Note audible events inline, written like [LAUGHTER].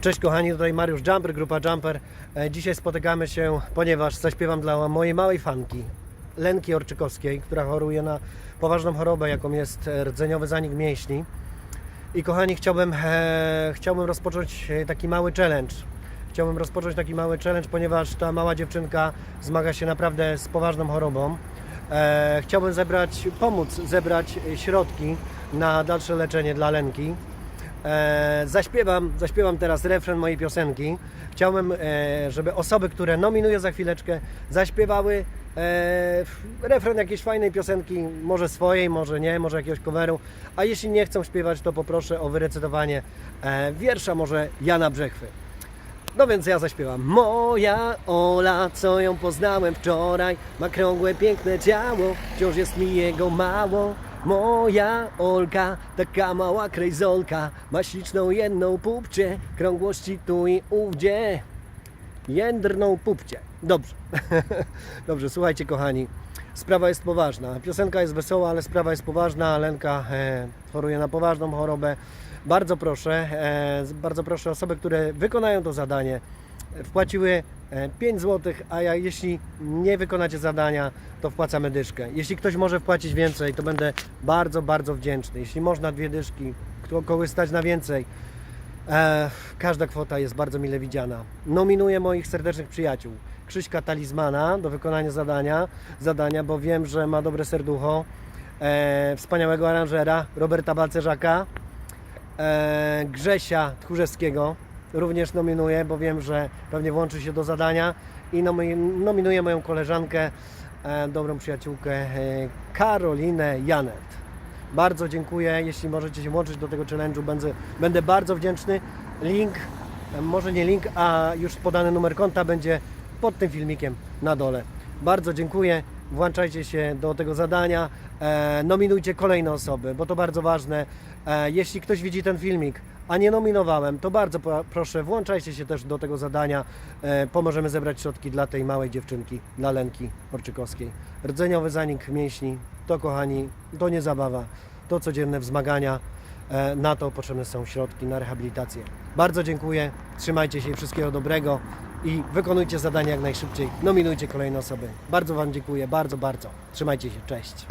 Cześć kochani, tutaj Mariusz Jumper, grupa Jumper. E, Dzisiaj spotykamy się, ponieważ zaśpiewam dla mojej małej fanki, Lenki Orczykowskiej, która choruje na poważną chorobę, jaką jest e, rdzeniowy zanik mięśni. I kochani, chciałbym, e, chciałbym rozpocząć e, taki mały challenge. Chciałbym rozpocząć taki mały challenge, ponieważ ta mała dziewczynka zmaga się naprawdę z poważną chorobą. E, chciałbym zebrać, pomóc zebrać środki na dalsze leczenie dla Lenki. E, zaśpiewam, zaśpiewam teraz refren mojej piosenki. Chciałbym, e, żeby osoby, które nominuję za chwileczkę, zaśpiewały e, refren jakiejś fajnej piosenki, może swojej, może nie, może jakiegoś coveru. A jeśli nie chcą śpiewać, to poproszę o wyrecytowanie e, wiersza może Jana Brzechwy. No więc ja zaśpiewam. Moja Ola, co ją poznałem wczoraj, ma krągłe, piękne ciało, wciąż jest mi jego mało. Moja Olka, taka mała krejzolka, ma śliczną jedną pupcie, krągłości tu i ówdzie, jędrną pupcie. Dobrze, [LAUGHS] dobrze, słuchajcie kochani, sprawa jest poważna. Piosenka jest wesoła, ale sprawa jest poważna. Lenka e, choruje na poważną chorobę. Bardzo proszę, e, bardzo proszę osoby, które wykonają to zadanie, wpłaciły e, 5 zł, a ja, jeśli nie wykonacie zadania, to wpłacamy dyszkę. Jeśli ktoś może wpłacić więcej, to będę bardzo, bardzo wdzięczny. Jeśli można dwie dyszki, kogoś stać na więcej, E, każda kwota jest bardzo mile widziana. Nominuję moich serdecznych przyjaciół. Krzyśka Talizmana do wykonania zadania, zadania bo wiem, że ma dobre serducho. E, wspaniałego aranżera Roberta Balcerzaka. E, Grzesia Tchórzewskiego również nominuję, bo wiem, że pewnie włączy się do zadania. I nomi- nominuję moją koleżankę, e, dobrą przyjaciółkę e, Karolinę Janet. Bardzo dziękuję. Jeśli możecie się włączyć do tego challenge'u, będę, będę bardzo wdzięczny. Link, e, może nie link, a już podany numer konta będzie pod tym filmikiem na dole. Bardzo dziękuję. Włączajcie się do tego zadania. Nominujcie kolejne osoby, bo to bardzo ważne. Jeśli ktoś widzi ten filmik, a nie nominowałem, to bardzo proszę, włączajcie się też do tego zadania. E, pomożemy zebrać środki dla tej małej dziewczynki, dla Lenki Orczykowskiej. Rdzeniowy zanik mięśni, to kochani, to nie zabawa, to codzienne wzmagania. E, na to potrzebne są środki na rehabilitację. Bardzo dziękuję, trzymajcie się wszystkiego dobrego i wykonujcie zadania jak najszybciej. Nominujcie kolejne osoby. Bardzo Wam dziękuję, bardzo, bardzo. Trzymajcie się, cześć.